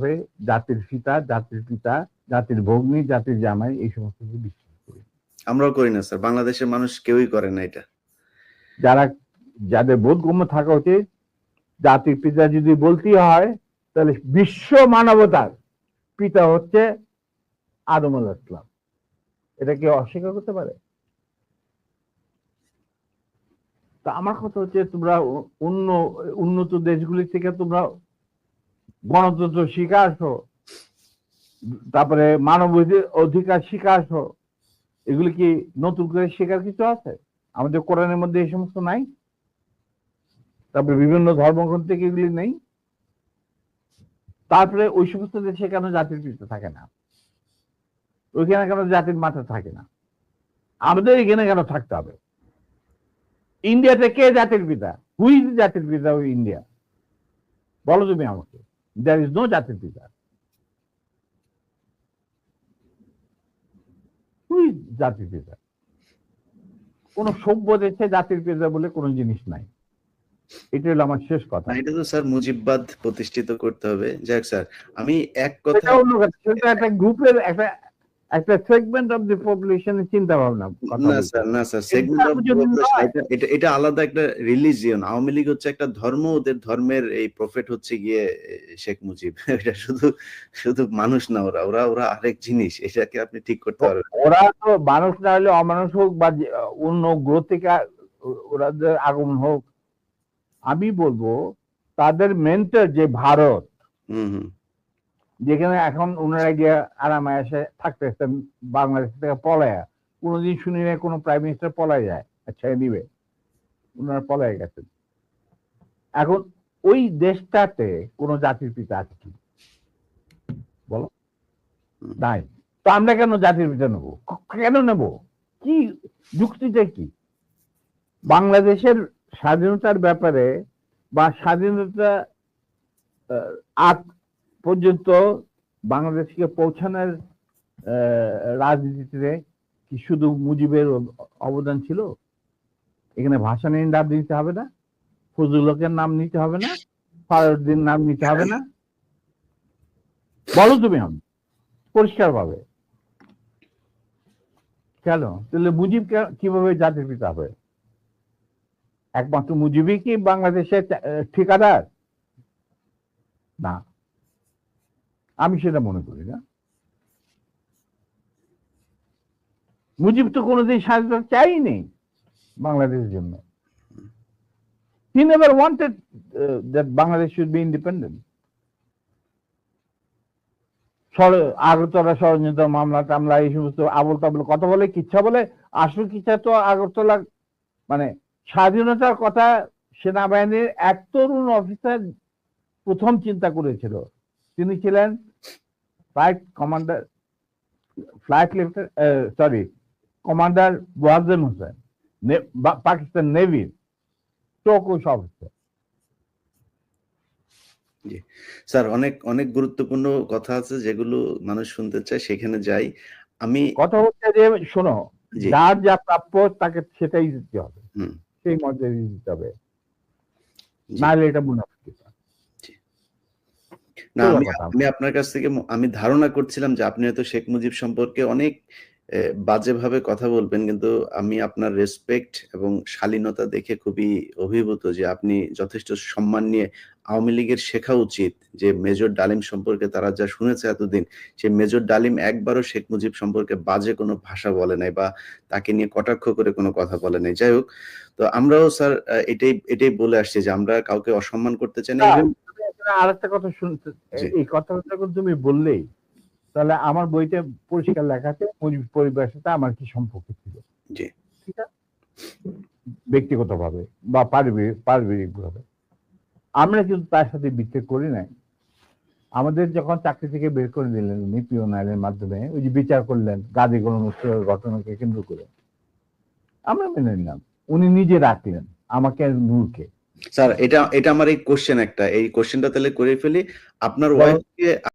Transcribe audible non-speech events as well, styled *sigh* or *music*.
হবে জাতির পিতা জাতির পিতা জাতির ভগ্নী জাতির জামাই এই সমস্ত কিছু বিশ্বাস করি। আমরাও করি না স্যার। বাংলাদেশের মানুষ কেউই করে না এটা। যারা যাদের বোধগম্য থাকা উচিত জাতির পিতা যদি বলতেই হয় তাহলে বিশ্ব মানবতার পিতা হচ্ছে আদম আলাহ ইসলাম। এটা কেউ অস্বীকার করতে পারে? তা আমার কথা হচ্ছে তোমরা অন্য উন্নত দেশগুলি থেকে তোমরা গণতন্ত্র শিখে আসো তারপরে মানব অধিকার শিখে আসো এগুলি কি নতুন করে শেখার কিছু আছে? আমাদের কোরআনের মধ্যে এই সমস্ত নাই? তারপরে বিভিন্ন ধর্মগ্রন্থ থেকে এগুলি নেই? তারপরে ওই সমস্ত দেশে কেন জাতির পিতা থাকে না। ওইখানে কেন জাতির মাথা থাকে না? আমাদের এখানে কেন থাকতে হবে? ইন্ডিয়াতে কে জাতির পিতা? হুই জাতির পিতা ওই ইন্ডিয়া বলো তুমি আমাকে। There no Jati Pita. Who is জাতির Pita? কোন সভ্য দেশে জাতির পিতা বলে কোনো জিনিস নাই এটা হলো আমার শেষ কথা এটা তো স্যার মুজিববাদ প্রতিষ্ঠিত করতে হবে যাই হোক স্যার আমি এক কথা অন্য কথা সেটা একটা গ্রুপের একটা একটা সেগমেন্ট অফ দি পপুলেশনের চিন্তা ভাবনা না স্যার না স্যার সেগমেন্ট অফ নয়। এটা এটা আলাদা একটা রিলিজিয়ন আওয়ামী লীগ হচ্ছে একটা ধর্ম ওদের ধর্মের এই প্রফেট হচ্ছে গিয়ে শেখ মুজিব। *laughs* এটা শুধু শুধু মানুষ না ওরা ওরা ওরা আরেক জিনিস এটাকে আপনি ঠিক করতে পারবেন। ওরা তো মানুষ না হলে অমানুষ হোক বা অন্য গ্রহ থেকে ওরাদের আগমন হোক আমি বলব তাদের মেন্টার যে ভারত হুম হুম। যেখানে এখন ওনারা গিয়ে আরামে এসে থাকতেছে বাংলাদেশ থেকে পলায়া। কোনোদিন শুনি না কোনো প্রাইম মিনিস্টার পলায় যায়। আচ্ছা নিবে ওনারা পলায় গেছেন। এখন ওই দেশটাতে কোনো জাতির পিতা আছে কি? বলো। নাই। তো আমরা কেন জাতির পিতা নেব? কেন নেব? কি যুক্তিটা কি? বাংলাদেশের স্বাধীনতার ব্যাপারে বা স্বাধীনতা আগ পর্যন্ত বাংলাদেশকে পৌঁছানোর রাজনীতিতে কি শুধু মুজিবের অবদান ছিল? এখানে ভাষানীর নাম নিতে হবে না, ফজলুল হকের নাম নিতে হবে না ফারুদ্দিন নাম নিতে হবে না। বলো তুমি আমি পরিষ্কার ভাবে কেন? তাহলে মুজিব কীভাবে জাতির পিতা হবে? একমাত্র মুজিবই কি বাংলাদেশের ঠিকাদার? না। আমি সেটা মনে করি না। মুজিব তো কোনোদিন স্বাধীনতা চাইনি বাংলাদেশের জন্য। He never wanted that Bangladesh should be independent Agartala ষড়যন্ত্র মামলা, টামলা, এই সমস্ত আবল তাবল কথা বলে, কিচ্ছা বলে, আসল কিচ্ছা তো আগরতলা মানে স্বাধীনতার কথা সেনাবাহিনীর এক তরুণ অফিসার প্রথম চিন্তা করেছিল। তিনি ছিলেন flight commander flight lieutenant sorry commander Wajen Hossain Pakistan নেভির চৌকুশ অফিসার স্যার অনেক অনেক গুরুত্বপূর্ণ কথা আছে যেগুলো মানুষ শুনতে চায় সেখানে যাই। আমি কথা হচ্ছে যে শোনো যার যা প্রাপ্য তাকে সেটাই দিতে হবে। হুম। সেই মর্যাদা দিতে হবে। নাহলে এটা মুনাফিকতা না আমি আমি আপনার কাছ থেকে আমি ধারণা করছিলাম যে আপনি হয়তো শেখ মুজিব সম্পর্কে অনেক বাজেভাবে কথা বলবেন কিন্তু আমি আপনার রেসপেক্ট এবং শালীনতা দেখে খুবই অভিভূত যে আপনি যথেষ্ট সম্মান নিয়ে আওয়ামী লীগের শেখা উচিত যে মেজর ডালিম সম্পর্কে তারা যা শুনেছে এতদিন সে মেজর ডালিম একবারও শেখ মুজিব সম্পর্কে বাজে কোনো ভাষা বলে নাই বা তাকে নিয়ে কটাক্ষ করে কোনো কথা বলে নাই। যাই হোক তো আমরাও স্যার এটাই এটাই বলে আসছি যে আমরা কাউকে অসম্মান করতে চাই না আরেকটা কথা শুনতে এই কথাটা তুমি বললেই তাহলে আমার বইতে পরিষ্কার লেখা আছে পরিবারের সাথে আমার কি সম্পর্ক ছিল? ঠিক আছে? ব্যক্তিগতভাবে বা পারিবারিক পারিবারিক ভাবে আমরা কিন্তু তার সাথে বিচ্ছেদ করি নাই। আমাদের যখন চাকরি থেকে বের করে দিলেন উনি পিওন আইনের মাধ্যমে ওই যে বিচার করলেন গাদি গণমুক্তের ঘটনাকে কেন্দ্র করে। আমরা মেনে নিলাম। উনি নিজে রাখলেন আমাকে নূরকে। স্যার এটা এটা আমার এই কোশ্চেন একটা এই কোশ্চেনটা তাহলে করে ফেলি আপনার। ওয়াইফকে